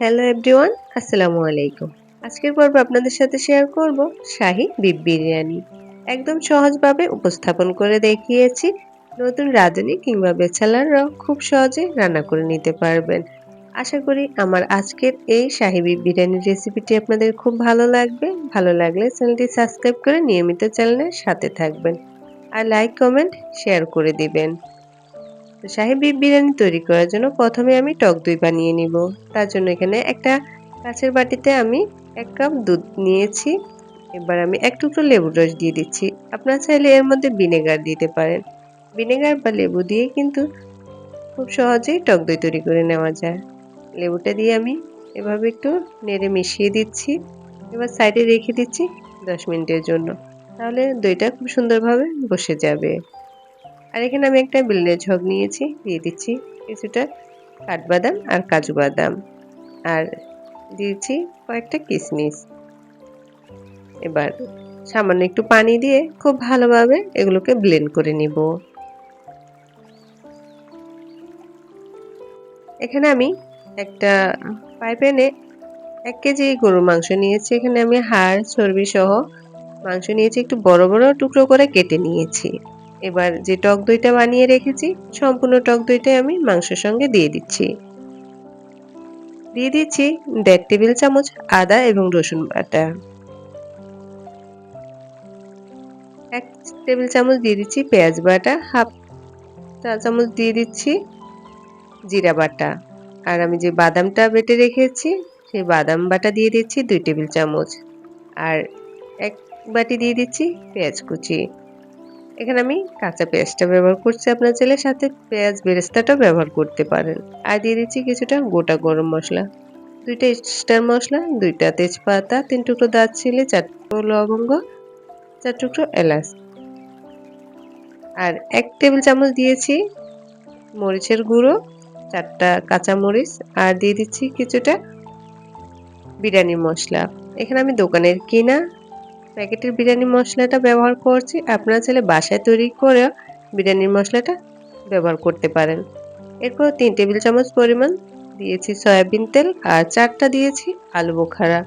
Hello everyone আসসালামু আলাইকুম আজকের পর্ব আপনাদের সাথে শেয়ার করব শাহি বিফ বিরিয়ানি। একদম সহজভাবে উপস্থাপন করে দেখিয়েছি। নতুন রাঁধুনি কিংবা বেচালাররাও খুব সহজে রান্না করে নিতে পারবেন। আশা করি আমার আজকের এই শাহি বিফ বিরিয়ানির রেসিপিটি আপনাদের খুব ভালো লাগবে। ভালো লাগলে চ্যানেলটি সাবস্ক্রাইব করে নিয়মিত চ্যানেলের সাথে থাকবেন। আর লাইক কমেন্ট শেয়ার করে দিবেন। বিফ বিরিয়ানি তৈরি করার জন্য প্রথমে আমি টক দই বানিয়ে নিব। তার জন্য এখানে একটা কাঁচের বাটিতে আমি এক কাপ দুধ নিয়েছি। এবার আমি এক টুকরো লেবুর রস দিয়ে দিচ্ছি। আপনারা চাইলে এর মধ্যে ভিনেগার দিতে পারেন। ভিনেগার বা লেবু দিয়ে কিন্তু খুব সহজেই টক দই তৈরি করে নেওয়া যায়। লেবুটা দিয়ে আমি এভাবে একটু নেড়ে মিশিয়ে দিচ্ছি। এবার সাইডে রেখে দিচ্ছি দশ মিনিটের জন্য। তাহলে দইটা খুব সুন্দরভাবে বসে যাবে। আর এখানে আমি একটা বিলের ঝগ নিয়েছি, দিয়ে দিচ্ছি কিছুটা কাঠবাদাম আর কাজু বাদাম। আর দিয়েছি কয়েকটা কিশমিশ এবার সামান্য একটু পানি দিয়ে খুব ভালোভাবে এগুলোকে ব্লেন্ড করে নিব। এখানে আমি একটা পাইপ্যানে এক কেজি গরুর মাংস নিয়েছি। এখানে আমি হাড় চর্বি সহ মাংস নিয়েছি, একটু বড় বড় টুকরো করে কেটে নিয়েছি। এবার যে টক দইটা বানিয়ে রেখেছি, সম্পূর্ণ টক দইটাই আমি মাংসের সঙ্গে দিয়ে দিচ্ছি। দিয়ে দিচ্ছি দেড় টেবিল চামচ আদা এবং রসুন বাটা। এক টেবিল চামচ দিয়ে দিচ্ছি পেঁয়াজ বাটা, হাফ চা চামচ দিয়ে দিচ্ছি জিরা বাটা। আর আমি যে বাদামটা বেটে রেখেছি, সেই বাদাম বাটা দিয়ে দিচ্ছি দুই টেবিল চামচ। আর এক বাটি দিয়ে দিচ্ছি পেঁয়াজ কুচি। এখানে আমি কাঁচা পেঁয়াজটা ব্যবহার করছি। আপনার ছেলের সাথে পেঁয়াজ বেরেস্তাটাও ব্যবহার করতে পারেন। আর দিয়ে দিচ্ছি কিছুটা গোটা গরম মশলা। দুইটা স্টার মশলা, দুইটা তেজপাতা, তিন টুকরো দারচিনি, চার টুকরো লবঙ্গ, চার টুকরো এলাচ। আর এক টেবিল চামচ দিয়েছি মরিচের গুঁড়ো, চারটা কাঁচা মরিচ আর দিয়ে দিচ্ছি কিছুটা বিরিয়ানি মশলা। এখানে আমি দোকানের কিনা প্যাকেটের বিরিয়ানি মশলাটা ব্যবহার করছি। আপনারা চাইলে বাসায় তৈরি করে বিরিয়ানির মশলাটা ব্যবহার করতে পারেন। এরপর তিন টেবিল চামচ পরিমাণ দিয়েছি সয়াবিন তেল আর চারটা দিয়েছি আলু বোখারা।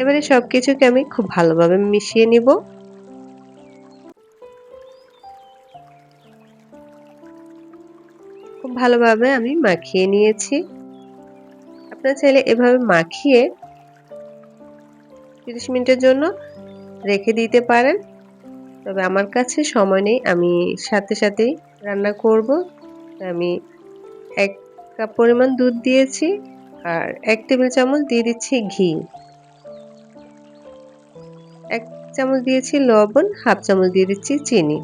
এবারে সব কিছুকে আমি খুব ভালোভাবে মিশিয়ে নিব। খুব ভালোভাবে আমি মাখিয়ে নিয়েছি। আপনারা চাইলে এভাবে মাখিয়ে তিরিশ মিনিটের জন্য রেখে দিতে পারেন। তবে আমার কাছে সময় নেই, আমি সাথে সাথেই রান্না করব। আমি এক কাপ পরিমাণ দুধ দিয়েছি আর এক টেবিল চামচ দিয়ে দিচ্ছি ঘি। এক চামচ দিয়েছি লবণ, হাফ চামচ দিয়ে দিচ্ছি চিনি।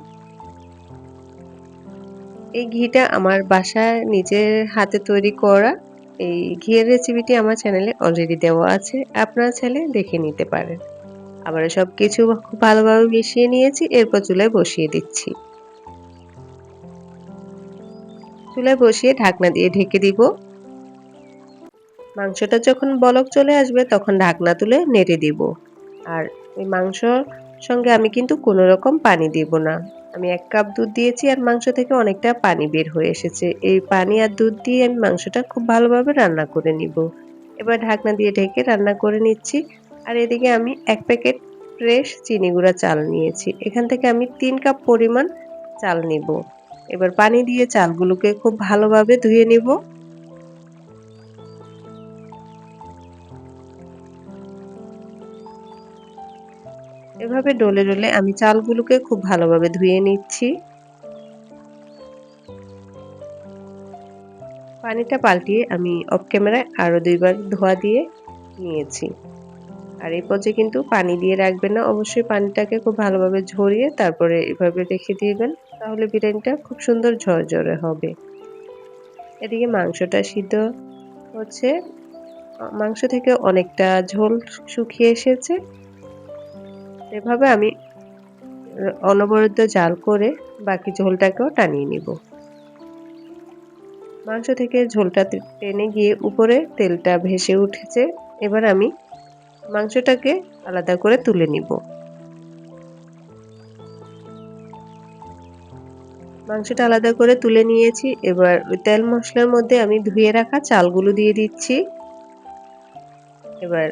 এই ঘিটা আমার বাসায় নিজের হাতে তৈরি করা এই ঘিয়ের রেসিপিটি আমার চ্যানেলে অলরেডি দেওয়া আছে। আপনারা চাইলে দেখে নিতে পারেন। আবার সব কিছু খুব ভালোভাবে মিশিয়ে নিয়েছি, এরপর চুলায় বসিয়ে দিচ্ছি। চুলায় বসিয়ে ঢাকনা দিয়ে ঢেকে দিব। মাংসটা যখন বলক চলে আসবে, তখন ঢাকনা তুলে নেড়ে দিব। আর এই মাংসর সঙ্গে আমি কিন্তু কোনো রকম পানি দিব না। আমি এক কাপ দুধ দিয়েছি আর মাংস থেকে অনেকটা পানি বের হয়ে এসেছে। এই পানি আর দুধ দিয়ে আমি মাংসটা খুব ভালোভাবে রান্না করে নিব। এবার ঢাকনা দিয়ে ঢেকে রান্না করে নিচ্ছি। আর এদিকে আমি এক প্যাকেট ফ্রেশ চিনি গুঁড়া চাল নিয়েছি। এখান থেকে আমি তিন কাপ পরিমাণ চাল নিব। এবার পানি দিয়ে চালগুলোকে খুব ভালোভাবে ধুয়ে নিব। এভাবে ডলে ডলে আমি চালগুলোকে খুব ভালোভাবে ধুয়ে নিচ্ছি। পানিটা পাল্টিয়ে আমি অফ ক্যামেরায় আরও দুইবার ধোয়া দিয়ে নিয়েছি। আর এই পর্যায়ে কিন্তু পানি দিয়ে রাখবেন না, অবশ্যই পানিটাকে খুব ভালোভাবে ঝরিয়ে তারপরে এভাবে রেখে দিবেন, তাহলে বিরিয়ানিটা খুব সুন্দর ঝরঝরে হবে। এদিকে মাংসটা সিদ্ধ হচ্ছে। মাংস থেকে অনেকটা ঝোল শুকিয়ে এসেছে। এভাবে আমি অনবরত জাল করে বাকি ঝোলটাকেও টানিয়ে নিব। মাংস থেকে ঝোলটা টেনে গিয়ে উপরে তেলটা ভেসে উঠেছে, এবার আমি মাংসটাকে আলাদা করে তুলে নিব। মাংসটা আলাদা করে তুলে নিয়েছি, এবার তেল মশলার মধ্যে আমি ধুয়ে রাখা চালগুলো দিয়ে দিচ্ছি। এবার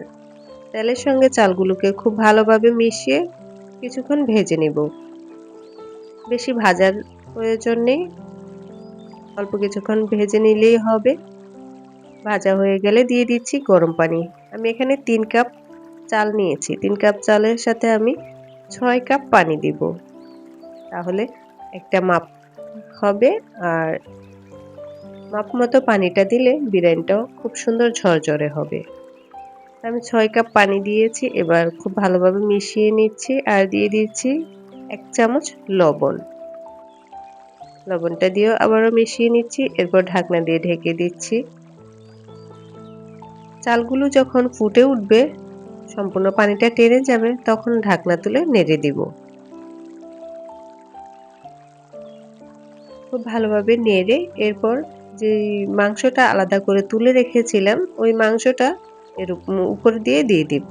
তেলের সঙ্গে চালগুলোকে খুব ভালোভাবে মিশিয়ে কিছুক্ষণ ভেজে নেব। বেশি ভাজার প্রয়োজন নেই। অল্প কিছুক্ষণ ভেজে নিলেই হবে। ভাজা হয়ে গেলে দিয়ে দিচ্ছি গরম পানি। আমি এখানে তিন কাপ চাল নিয়েছি। তিন কাপ চালের সাথে আমি ছয় কাপ পানি দিব। তাহলে একটা মাপ হবে আর মাপ মতো পানিটা দিলে বিরিয়ানিটাও খুব সুন্দর ঝরঝরে হবে। আমি ছয় কাপ পানি দিয়েছি, এবার খুব ভালোভাবে মিশিয়ে নিচ্ছি আর দিয়ে দিচ্ছি এক চামচ লবণ। লবণটা দিয়েও আবারও মিশিয়ে নিচ্ছি, এরপর ঢাকনা দিয়ে ঢেকে দিচ্ছি। চালগুলো যখন ফুটে উঠবে, সম্পূর্ণ পানিটা টেনে যাবে, তখন ঢাকনা তুলে নেড়ে দিব। খুব ভালোভাবে নেড়ে, এরপর যে মাংসটা আলাদা করে তুলে রেখেছিলাম, ওই মাংসটা এর উপর দিয়ে দিয়ে দিব।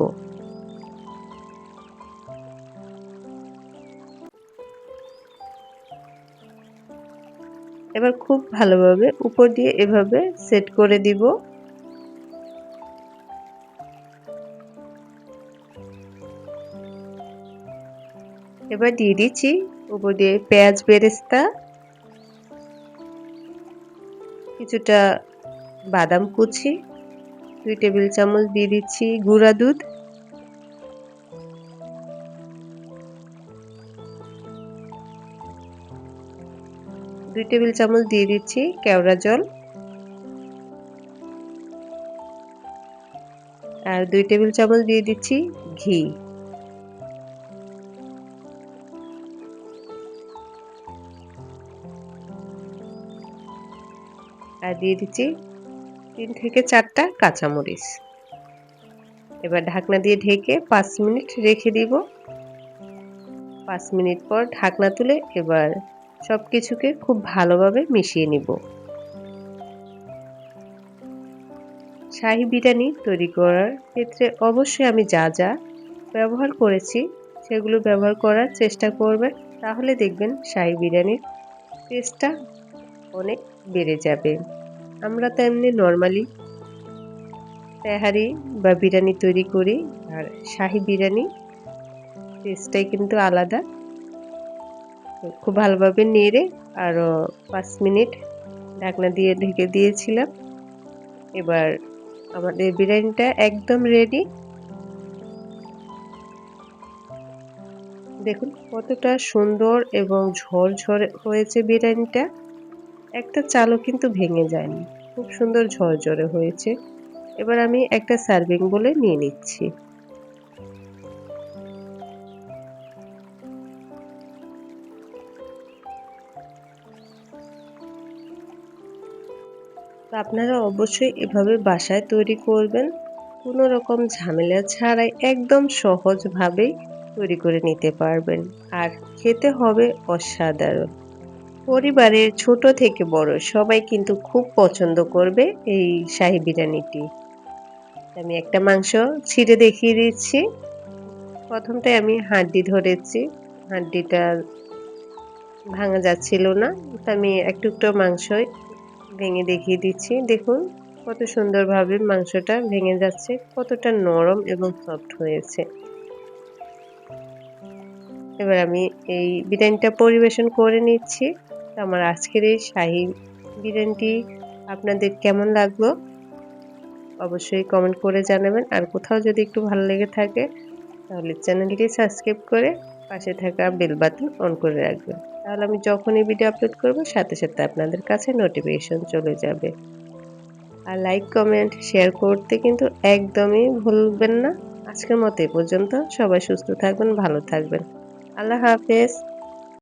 এবার খুব ভালোভাবে উপর দিয়ে এভাবে সেট করে দিব। এবার দিয়ে দিচ্ছি উপর দিয়ে পেঁয়াজ বেরেস্তা, কিছুটা বাদাম কুচি দুই টেবিল চামচ দিয়ে দিচ্ছি গুঁড়া দুধ। দুই টেবিল চামচ দিয়ে দিচ্ছি কেওড়া জল। আর দুই টেবিল চামচ দিয়ে দিচ্ছি ঘি। আর দিয়ে দিচ্ছি তিন থেকে চারটা কাঁচামরিচ। এবার ঢাকনা দিয়ে ঢেকে পাঁচ মিনিট রেখে দিব। পাঁচ মিনিট পর ঢাকনা তুলে এবার সব কিছুকে খুব ভালোভাবে মিশিয়ে নিব। শাহি বিরিয়ানি তৈরি করার ক্ষেত্রে অবশ্যই আমি যা যা ব্যবহার করেছি সেগুলো ব্যবহার করার চেষ্টা করবেন, তাহলে দেখবেন শাহি বিরিয়ানির টেস্টটা অনেক বেড়ে যাবে। আমরা তো এমনি নর্মালি তেহারি বা বিরিয়ানি তৈরি করি, আর শাহি বিরিয়ানি টেস্টটাই কিন্তু আলাদা। খুব ভালোভাবে নেড়ে আরও পাঁচ মিনিট ঢাকনা দিয়ে ঢেকে দিয়েছিলাম। এবার আমাদের বিরিয়ানিটা একদম রেডি দেখুন কতটা সুন্দর এবং ঝরঝরে হয়েছে বিরিয়ানিটা। একটা চালও কিন্তু ভেঙে যায়নি। খুব সুন্দর ঝরঝরে হয়েছে। এবার আমি একটা সার্ভিং বলে নিয়ে নিচ্ছি। আপনারা অবশ্যই এভাবে বাসায় তৈরি করবেন। কোনো রকম ঝামেলা ছাড়াই একদম সহজভাবেই তৈরি করে নিতে পারবেন। আর খেতে হবে অসাধারণ। পরিবারের ছোট থেকে বড় সবাই কিন্তু খুব পছন্দ করবে এই শাহি বিরিয়ানিটি। আমি একটা মাংস ছিঁড়ে দেখিয়ে দিচ্ছি। প্রথমটাই আমি হাড্ডি ধরেছি। হাড্ডিটা ভাঙা যাচ্ছিল না। আমি একটু একটু মাংস ভেঙে দেখিয়ে দিচ্ছি। দেখুন কত সুন্দরভাবে মাংসটা ভেঙে যাচ্ছে, কতটা নরম এবং সফট হয়েছে। এবার আমি এই বিরিয়ানিটা পরিবেশন করে নিচ্ছি। আমার আজকের এই শাহি বিরিয়ানিটি আপনাদের কেমন লাগল? অবশ্যই কমেন্ট করে জানাবেন। আর কোথাও যদি একটু ভালো লেগে থাকে, তাহলে চ্যানেলটি সাবস্ক্রাইব করে পাশে থাকা বেল বাটন অন করে রাখবেন। তাহলে আমি যখনই ভিডিও আপলোড করব, সাথে সাথে আপনাদের কাছে নোটিফিকেশন চলে যাবে। আর লাইক কমেন্ট শেয়ার করতে কিন্তু একদমই ভুলবেন না। আজকের মতো এ পর্যন্ত। সবাই সুস্থ থাকবেন, ভালো থাকবেন। আল্লাহ হাফেজ।